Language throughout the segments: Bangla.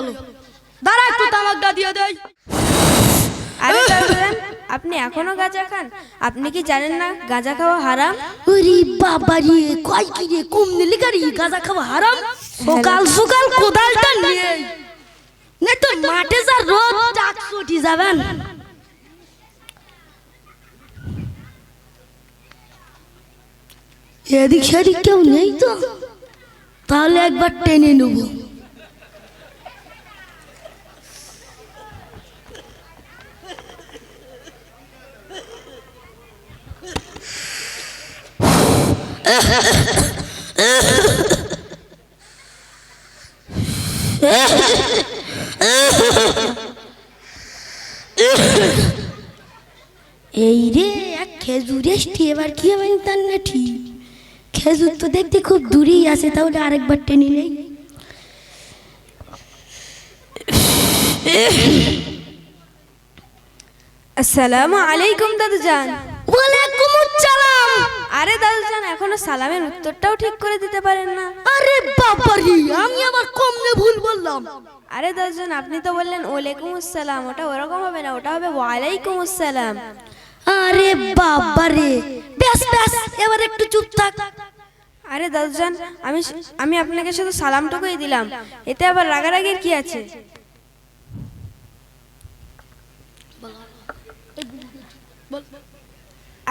গেল। দাঁড়া একটু তামাকটা দিয়ে আরে দাদুজান আপনি এখনও গাঁজা খান? আপনি কি জানেন না গাঁজা খাওয়া হারাম? ওরে বাবা রে কয় কি রে কম নিলি গাড়ি গাঁজা খাওয়া হারাম? সকাল সকাল কোদালটা নিয়ে না তো মাঠে যা রোদ টাক ছুটি যাবেন। এদিক সেদিক কেউ নেই তো? তাহলে একবার টেনে নেব। এই রে এক খেজুর এসছি এবার কি হবে তার না ঠিক খেজুর তো দেখতে খুব দূরেই আছে তাহলে আরেকবার টেনে নেই। আসসালামু আলাইকুম ওয়ালাইকুম আসসালাম আরে দাদুজান এখনও সালামের উত্তরটাও ঠিক করে দিতে পারেন না আরে বাবারি আমি আবার কমনে ভুল বললাম আরে দাদুজান আপনি তো বললেন ওয়ালাইকুম আসসালাম ওটা ওরকম হবে না ওটা হবে ওয়ালাইকুম আসসালাম আরে বাবারে ব্যাস ব্যাস এবার একটু চুপ থাক আরে দাদুজান আমি আমি আপনাকে শুধু সালামটুকুই দিলাম এতে আবার রাগারাগির কি আছে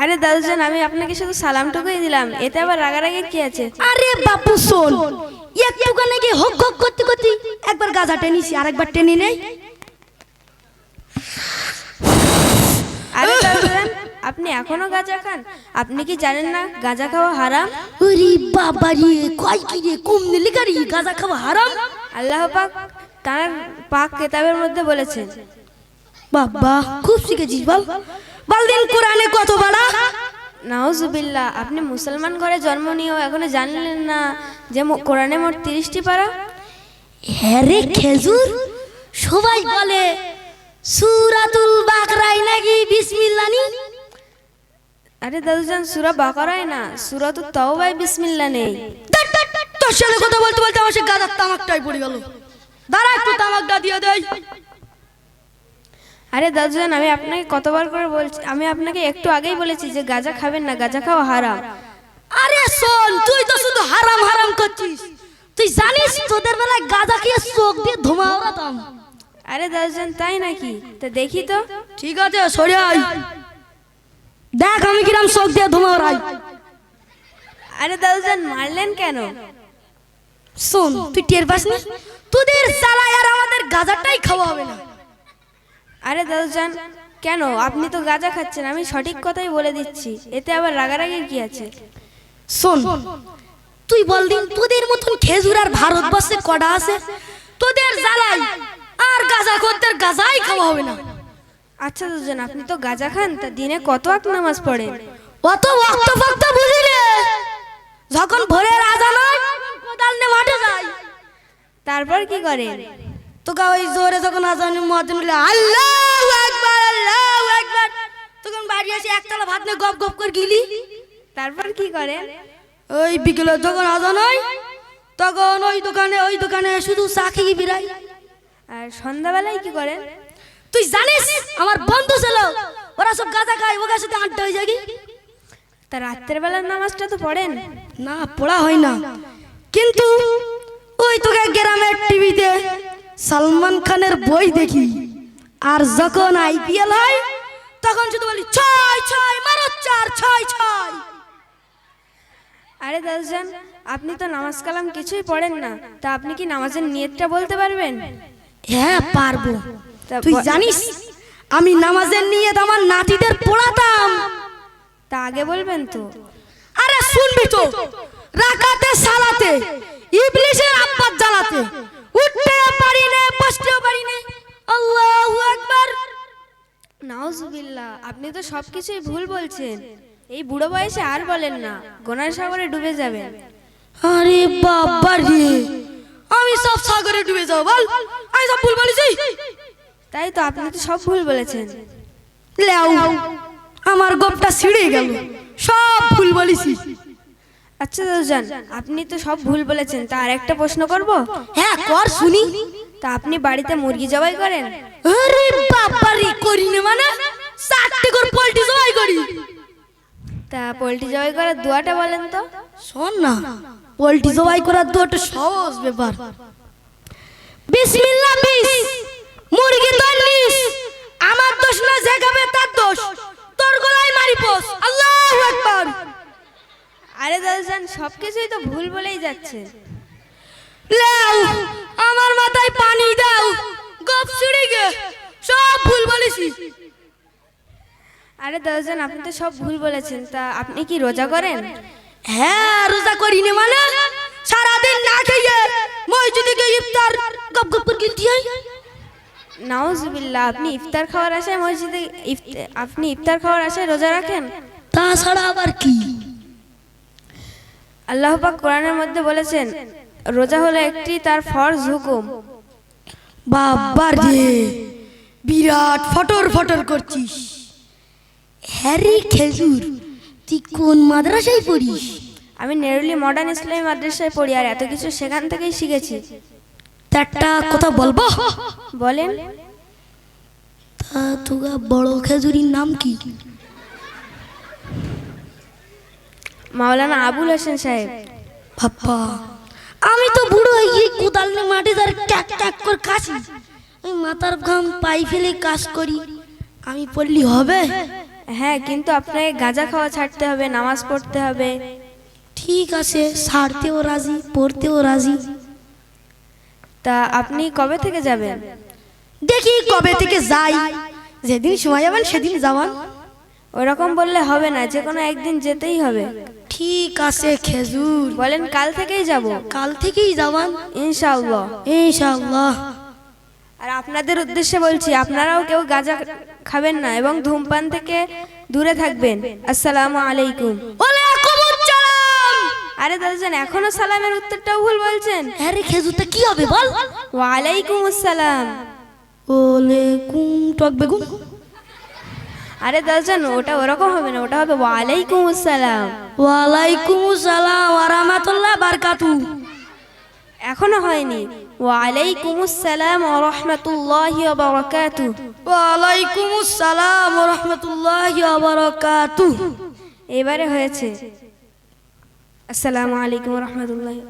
আরে দাদুজান আমি আপনাকে শুধু সালামটুকুই দিলাম। এতে আবার রাগারাগির কি আছে? আরে বাপু শোন। একটুখানে গিয়ে হক হক করতে করতে একবার গাজা টেনিছি আরেকবার টেনে নেই? আরে দাদুজান আপনি এখনও গাঁজা খান? আপনি কি জানেন না গাঁজা খাওয়া হারাম? ওরে বাবারে কয় কি রে কম নিলি গাড়ি গাজা খাওয়া হারাম? আল্লাহ পাক তার পাক কেতাবের মধ্যে বলেছেন বাবা খুব শিখেছিস বল। বলদিন কোরআনে কত বাড়া নাউজুবিল্লাহ আপনি মুসলমান ঘরে জন্ম নিয়েও এখনও জানলেন না যে কোরআনে মোট তিরিশটি পারা? হ্যাঁ রে খেজুর সবাই বলে সুরাতুল বাকরাই নাকি বিসমিল্লানি আরে দাদুজান সুরা বাকারায় না সুরা তো তওবায় বিসমিল্লাহ নেই। তোর সাথে কথা বলতে বলতে আমার সে গাদার তামাকটাই পড়ে গেল। দাঁড়া একটু তামাকটা দিয়ে দেয় আরে দাদুজান আমি আপনাকে কতবার করে বলছি আমি আপনাকে একটু আগেই বলেছি যে গাঁজা খাবেন না গাঁজা খাওয়া হারাম। আরে শোন তুই তো শুধু হারাম হারাম করছিস। তুই জানিস তোদের বেলায় গাঁজা খেয়ে চোখ দিয়ে ধোঁয়া ওড়াতাম আরে দাদুজান তাই নাকি? তো দেখি তো। ঠিক আছে সরে আয়। দেখ আমি কিরাম চোখ দিয়ে ধোঁয়া ওড়াই আরে দাদুজান মারলেন কেন? শোন তুই টের পাস না? তোদের জ্বালায় আর আমাদের গাঁজাটাই খাওয়া হবে না। আরে দাদুজান কেন? আপনি তো গাঁজা খাচ্ছেন আমি সঠিক কথাই বলে দিচ্ছি। এতে আবার রাগারাগির কি আছে? শোন তুই বল দিন তোদের মতন খেজুর আর ভারতবর্ষে কটা আছে? তোদের জ্বালাই আর গাঁজা করতে গাঁজাই খাওয়া হবে না। আচ্ছা দুজন আপনি তো গাঁজা খান তা দিনে কত আক নামাজ পড়ে অত ভক্ত ভক্ত বুঝিলে যখন ভোরের আজান হয় কোদাল নিয়ে মাঠে যাই। তারপর কি করেন? তোকে ওই জোরে যখন আজান মহাজন হলে আল্লাহু আকবার আল্লাহু আকবার তখন বাড়ি এসে একতলা ভাত নিয়ে গপ গপ করে গিলি। তারপর কি করেন ওই বিকেলে যখন আজান হয় তখন ওই দোকানে ওই দোকানে শুধু চা খেয়ে বিরাই আর সন্ধ্যাবেলায় কি করেন তুই জানিস আমার বন্ধু ছিল ওরা সব গাঁজা খায় ওদের সাথে আড্ডা হয়ে যাবি। তা রাত্রের বেলার নামাজটা তো পড়েন? না পড়া হয় না। কিন্তু ওই তোকে গ্রামের টিভিতে সালমান খানের বই দেখি। আর যখন আইপিএল হয় তখন শুধু বলি ছয় ছয় মারো চার ছয় ছয়। আরে দাদুজান আপনি তো নামাজ কালাম কিছুই পড়েন না। তা আপনি কি নামাজের নিয়তটা বলতে পারবেন? হ্যাঁ পারব। তুই জানিস আমি নামাজের নিয়ে আমার নাতিদের পড়াতাম। তা আগে বলবেন তো। আরে শুনবি তো রাকাতে সালাতে ইবলিশের আব্বাত জ্বালাতে। উঠতে পারি না, বসতেও পারি না। আল্লাহু আকবার। নাউজুবিল্লাহ, আপনি তো সবকিছুই ভুল বলছেন। এই বুড়ো বয়সে আর বলেন না, গোনার সাগরে ডুবে যাবেন। আরে বাবা রে, আমি সব সাগরে ডুবে যাব, বল। আমি সব ভুল বলেছি। তাই তো আপনি তো সব ভুল বলেছেন। লেও, আমার গপটা ছিঁড়ে গেল। সব ভুল বলেছি। আচ্ছা দাদুজান আপনি তো সব ভুল বলেছেন। তা আর একটা প্রশ্ন করব? হ্যাঁ কর শুনি। তা আপনি বাড়িতে মুরগি জবাই করেন? আরে বাবারি করি না মানে? চারটে করে পোল্ট্রি জবাই করি। তা পোলট্রি জবাই করার দোয়াটা বলেন তো। শোন না পোল্ট্রি জবাই করার একটা সহজ ব্যাপার। বিসমিল্লাহ সব কিছুই তো ভুল বলেই যাচ্ছে। লেও আমার মাথায় পানি দাও। গপ ছুড়ে গে সব ভুল বলেছি। আরে দাদুজান আপনি তো সব ভুল বলেছেন তা আপনি কি রোজা করেন? হ্যাঁ রোজা করি না মানে? সারাদিন না খেয়ে মসজিদে গিয়ে ইফতার গপ গপ করে গিলতি হয় নাউজুবিল্লাহ আপনি ইফতার খাওয়ার আশায় মসজিদে আপনি ইফতার খাওয়ার আশায় রোজা রাখেন? তাছাড়া আবার কি? আল্লাহ পাক কোরআনের মধ্যে বলেছেন রোজা হলো একটি তার ফরজ হুকুম। বাবার রে বিরাট ফটর ফটর করছিস। হ্যারি খেজুর তুই কোন মাদ্রাসায় পড়িস? আমি নেরুলি মডার্ন ইসলামী মাদ্রাসায় পড়ি আর এত কিছু সেখান থেকেই শিখেছি। একটা কথা বলব বলেন। তা তোগা বড় খেজুরির নাম কি? মাওলানা আবুল হোসেন সাহেব। বাপ্পা আমি তো বুড়ো হয়ে গিয়ে কোদাল নিয়ে মাটি ধরে ট্যাক ট্যাক করে কাশি। আমি মাথার ঘাম পাই ফেলে কাজ করি। আমি পড়লি হবে? হ্যাঁ কিন্তু আপনাকে গাঁজা খাওয়া ছাড়তে হবে নামাজ পড়তে হবে। ঠিক আছে ছাড়তেও রাজি পড়তেও রাজি। তা আপনি কবে থেকে যাবেন? দেখি কবে থেকে যাই। যেদিন সময় যাবেন সেদিন যাওয়ান ওরকম বললে হবে না যে কোনো একদিন যেতেই হবে। ঠিক আছে খেজুর। বলেন কাল থেকেই যাব? কাল থেকেই যাওয়ান ইনশাআল্লাহ। ইনশাআল্লাহ। আর আপনাদের উদ্দেশ্যে বলছি আপনারাও কেউ গাঁজা খাবেন না এবং ধূমপান থেকে দূরে থাকবেন। আসসালামু আলাইকুম। আরে দাদাজান এখনও সালামের উত্তরটাও ভুল বলছেন। আরে খেজুরটা কি হবে বল? ওয়ালাইকুম আসসালাম ওয়ালাইকুম টক বেগুন। আরে দাদাজান ওটা ওরকম হবে না ওটা হবে ওয়ালাইকুম আসসালাম। ওয়ালাইকুম আসসালাম ওয়া রাহমাতুল্লাহ বারাকাতু এখনও হয়নি। ওয়ালাইকুম আসসালাম ওয়া রাহমাতুল্লাহি ওয়া বারাকাতুহু। ওয়ালাইকুম আসসালাম ওয়া রাহমাতুল্লাহি ওয়া বারাকাতুহু। এবারে হয়েছে। আসসালামু আলাইকুম ওয়া রাহমাতুল্লাহি।